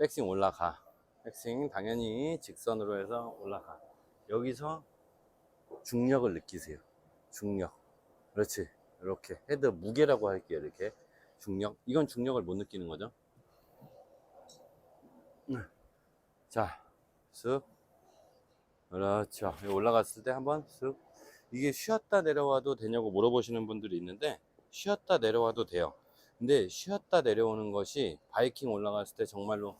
백스윙 올라가. 백스윙 당연히 직선으로 해서 올라가. 여기서 중력을 느끼세요. 중력. 그렇지. 이렇게 헤드 무게라고 할게요. 이렇게 중력. 이건 중력을 못 느끼는 거죠. 네. 자, 쓱. 그렇죠. 올라갔을 때 한번 쓱. 이게 쉬었다 내려와도 되냐고 물어보시는 분들이 있는데 쉬었다 내려와도 돼요. 근데 쉬었다 내려오는 것이 바이킹 올라갔을 때 정말로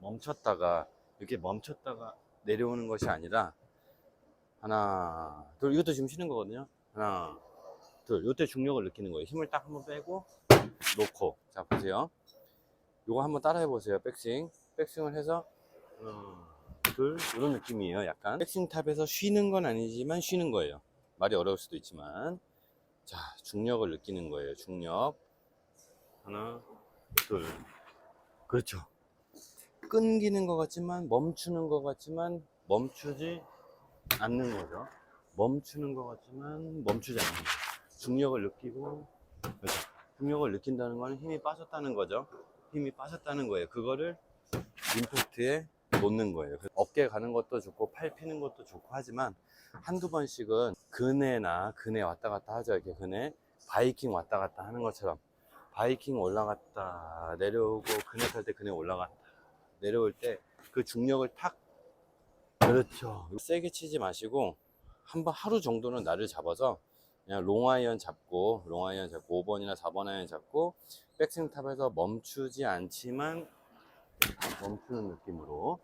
멈췄다가 이렇게 멈췄다가 내려오는 것이 아니라 하나 둘 이것도 지금 쉬는 거거든요. 하나 둘 이때 중력을 느끼는 거예요. 힘을 딱 한번 빼고 놓고 자 보세요. 요거 한번 따라해 보세요. 백스윙 백스윙을 해서 하나 둘 이런 느낌이에요. 약간 백스윙 탑에서 쉬는 건 아니지만 쉬는 거예요. 말이 어려울 수도 있지만 자 중력을 느끼는 거예요. 중력 하나 둘 그렇죠. 끊기는 것 같지만 멈추는 것 같지만 멈추지 않는 거죠. 멈추는 것 같지만 멈추지 않는 거죠. 중력을 느끼고 그렇죠. 중력을 느낀다는 건 힘이 빠졌다는 거죠. 힘이 빠졌다는 거예요. 그거를 임팩트에 놓는 거예요. 어깨 가는 것도 좋고 팔 피는 것도 좋고 하지만 한두 번씩은 근해나 근해 왔다 갔다 하죠. 이렇게 근해 바이킹 왔다 갔다 하는 것처럼 바이킹 올라갔다 내려오고 근해 탈 때 근해 올라갔다 내려올 때 그 중력을 탁 그렇죠. 세게 치지 마시고 한번 하루 정도는 날을 잡아서 그냥 롱아이언 잡고 롱아이언 잡고 5번이나 4번 아이언 잡고 백스윙 탑에서 멈추지 않지만 멈추는 느낌으로